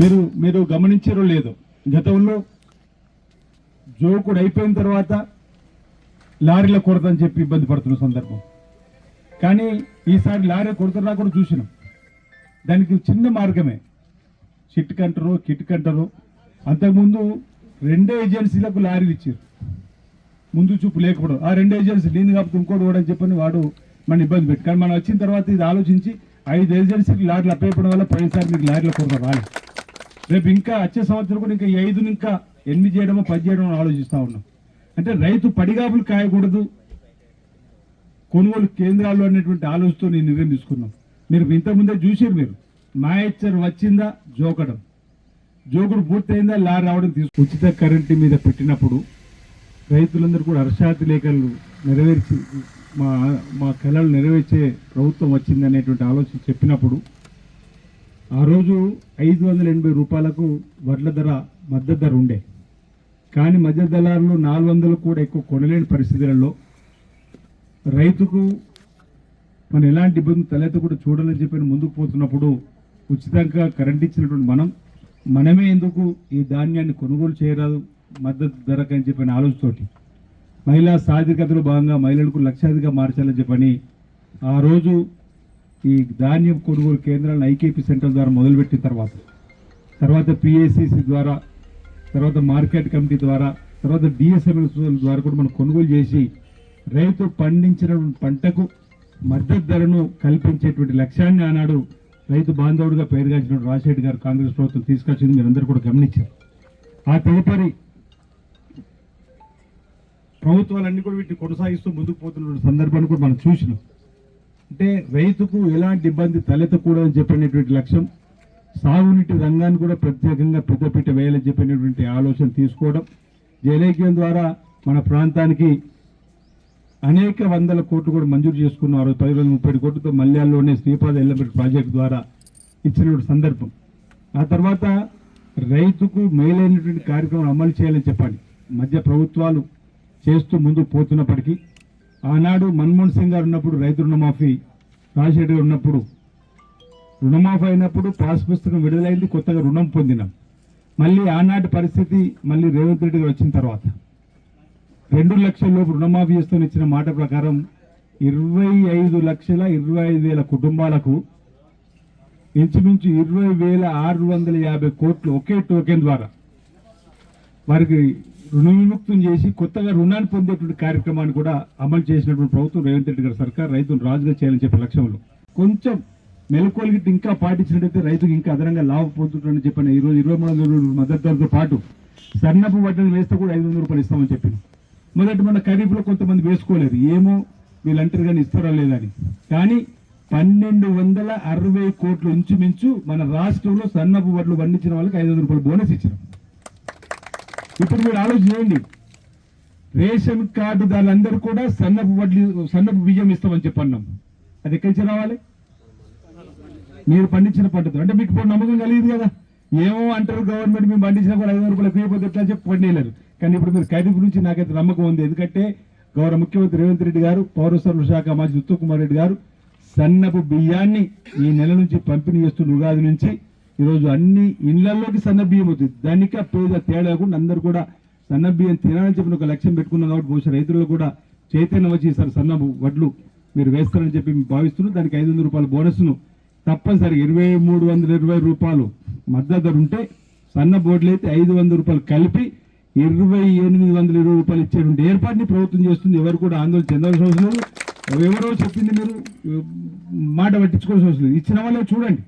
మీరు మీరు గమనించారో లేదో గతంలో జోకుడు అయిపోయిన తర్వాత లారీల కొరత అని చెప్పి ఇబ్బంది పడుతున్న సందర్భం. కానీ ఈసారి లారీ కొరత రాకుండా చూసినాం. దానికి చిన్న మార్గమే. చిట్ కంటారు కిట్ కంటారు అంతకుముందు రెండే ఏజెన్సీలకు లారీలు ఇచ్చారు. ముందు చూపు లేకపోవడం. ఆ రెండు ఏజెన్సీ నేను కాబట్టి ఇంకోటి కూడా అని చెప్పని వాడు మన ఇబ్బంది పెట్టి కానీ మనం వచ్చిన తర్వాత ఇది ఆలోచించి ఐదు ఏజెన్సీకి లారీలు అప్పయ్యడం వల్ల పోయినసారి మీకు లారీల కొరత రాలేదు. రేపు ఇంకా వచ్చే సంవత్సరం కూడా ఇంకా ఐదు ఇంకా ఎనిమిది చేయడమో పది చేయడమో ఆలోచిస్తూ ఉన్నాం. అంటే రైతు పడిగాపులు కాయకూడదు. కొనుగోలు కేంద్రాలు అనేటువంటి ఆలోచనతో నేను నిర్ణయం తీసుకున్నాం. మీరు ఇంతకుముందే చూసారు మీరు. మాయచ్చర్ వచ్చిందా? జోకడం. జోకుడు పూర్తయిందా? లారీ రావడం తీసుకు ఉచిత కరెంటు మీద పెట్టినప్పుడు రైతులందరూ కూడా హర్షాతి లేఖలు నెరవేర్చి మా మా కళలు నెరవేర్చే ప్రభుత్వం వచ్చిందనేటువంటి ఆలోచన చెప్పినప్పుడు ఆ రోజు ఐదు వందల ఎనభై రూపాయలకు వడ్ల ధర మద్దతు ధర ఉండే. కానీ మధ్య దళారులు నాలుగు వందలు కూడా ఎక్కువ కొనలేని పరిస్థితులలో రైతుకు మనం ఎలాంటి ఇబ్బంది తలెత్త కూడా చూడాలని చెప్పి ముందుకు పోతున్నప్పుడు ఉచితంగా కరెంట్ ఇచ్చినటువంటి మనం మనమే ఎందుకు ఈ ధాన్యాన్ని కొనుగోలు చేయరాదు మద్దతు ధరకు అని చెప్పిన ఆలోచనతోటి. మహిళా సాధికతలో భాగంగా మహిళలకు లక్షాధిగా మార్చాలని చెప్పని ఆ రోజు ఈ ధాన్యం కొనుగోలు కేంద్రాలను ఐకేపీ సెంటర్ ద్వారా మొదలుపెట్టిన తర్వాత తర్వాత పిఏసిసి ద్వారా తర్వాత మార్కెట్ కమిటీ ద్వారా తర్వాత డిఎస్ఎంఎల్ ద్వారా కూడా మనం కొనుగోలు చేసి రైతు పండించిన పంటకు మద్దతు ధరను కల్పించేటువంటి లక్ష్యాన్ని ఆనాడు రైతు బాంధవుడిగా పేరుగాంచిన రాజశేఖర్ గారు కాంగ్రెస్ ప్రభుత్వం తీసుకొచ్చింది మీరందరూ కూడా గమనించారు. ఆ తదుపరి ప్రభుత్వాలన్నీ కూడా వీటిని కొనసాగిస్తూ ముందుకు పోతున్న సందర్భాన్ని కూడా మనం చూసినాం. అంటే రైతుకు ఎలాంటి ఇబ్బంది తలెత్తకూడదని చెప్పినటువంటి లక్ష్యం సాగునీటి రంగాన్ని కూడా ప్రత్యేకంగా పెద్దపీట వేయాలని చెప్పినటువంటి ఆలోచన తీసుకోవడం జలైక్యం ద్వారా మన ప్రాంతానికి అనేక వందల కోట్లు కూడా మంజూరు చేసుకున్నారు. పది వందల ముప్పై కోట్లతో మల్యాల్లోనే శ్రీపాద ఎల్లబెట్టి ప్రాజెక్టు ద్వారా ఇచ్చినటువంటి సందర్భం. ఆ తర్వాత రైతుకు మేలైనటువంటి కార్యక్రమం అమలు చేయాలని చెప్పండి. మధ్య ప్రభుత్వాలు చేస్తూ ముందుకు పోతున్నప్పటికీ ఆనాడు మన్మోహన్ సింగ్ గారు ఉన్నప్పుడు రైతు రుణమాఫీ రాజశేఖర్ గారు ఉన్నప్పుడు రుణమాఫీ అయినప్పుడు పాస్ పుస్తకం విడుదలైంది కొత్తగా రుణం పొందినాం. మళ్ళీ ఆనాటి పరిస్థితి మళ్ళీ రేవంత్ రెడ్డి గారు వచ్చిన తర్వాత. రెండు లక్షల లోపు రుణమాఫీ చేస్తూ ఇచ్చిన మాట ప్రకారం ఇరవై ఐదు లక్షల ఇరవై ఐదు వేల కుటుంబాలకు ఇంచుమించు ఇరవై వేల ఆరు వందల యాభై కోట్లు ఒకే టోకెన్ ద్వారా వారికి రుణ విముక్తం చేసి కొత్తగా రుణాన్ని పొందేటువంటి కార్యక్రమాన్ని కూడా అమలు చేసినటువంటి ప్రభుత్వం రేవంత్ రెడ్డి గారి సర్కార్ రైతును రాజుగా చేయాలని చెప్పే లక్ష్యంలో. కొంచెం మెలకువలు ఇంకా పాటించినట్టయితే రైతుకు ఇంకా అదనంగా లాభం పొందుతుందని చెప్పిన ఈ రోజు ఇరవై మూడు వందల మద్దతు ధరతో పాటు సన్నపు వడ్డీని వేస్తే కూడా ఐదు వందల రూపాయలు ఇస్తామని చెప్పిన మొదటి మన ఖరీఫ్లో కొంతమంది వేసుకోలేరు ఏమో వీళ్ళంటారు కానీ ఇస్తారా లేదని. కానీ పన్నెండు వందల అరవై కోట్లు ఇంచుమించు మన రాష్ట్రంలో సన్నపు వడ్లు పండించిన వాళ్ళకి ఐదు వందల రూపాయలు బోనస్ ఇచ్చారు ఇప్పుడు మీరు ఆలోచించండి. రేషన్ కార్డు కార్డుదారులందరూ కూడా సన్నపు వడ్లు సన్నపు బియ్యం ఇస్తామని చెప్పన్నాం. అది ఎక్కడి నుంచి రావాలి? మీరు పండించిన పంటతో. అంటే మీకు ఇప్పుడు నమ్మకం కలిగింది కదా. ఏమో అంటారు గవర్నమెంట్ మేము పండించినా కూడా ఐదు రూపాయలు ఎక్కువైపోతే ఎట్లా చెప్పి పండియలేరు కానీ ఇప్పుడు మీరు ఖరీఫ్ నుంచి నాకైతే నమ్మకం ఉంది. ఎందుకంటే గౌరవ ముఖ్యమంత్రి రేవంత్ రెడ్డి గారు పౌర సరఫరా శాఖ మాజీ ఉత్తమ్ కుమార్ రెడ్డి గారు సన్నపు బియ్యాన్ని ఈ నెల నుంచి పంపిణీ చేస్తున్న ఉగాది నుంచి ఈరోజు అన్ని ఇళ్ళలోకి సన్నబియ్యం అవుతుంది ధనిక పేద తేడా లేకుండా అందరూ కూడా సన్న బియ్యం తినాలని చెప్పిన ఒక లక్ష్యం పెట్టుకున్నాం కాబట్టి బహుశా రైతులు కూడా చైతన్యం వచ్చి సార్ సన్న వడ్లు మీరు వేస్తారని చెప్పి మేము భావిస్తున్నాం. దానికి ఐదు వందల రూపాయల బోనస్ను తప్పనిసరి ఇరవై మూడు వందల ఇరవై రూపాయలు మద్దతు ధర ఉంటే సన్న బోర్డులు అయితే ఐదు వందల రూపాయలు కలిపి ఇరవై ఎనిమిది వందల ఇరవై రూపాయలు ఇచ్చేటువంటి ఏర్పాటుని ప్రభుత్వం చేస్తుంది. ఎవరు కూడా ఆందోళన చెందాల్సిన అవసరం లేదు. ఎవరో చెప్పింది మీరు మాట పట్టించుకోవాల్సిన అవసరం లేదు. ఇచ్చిన వాళ్ళే చూడండి.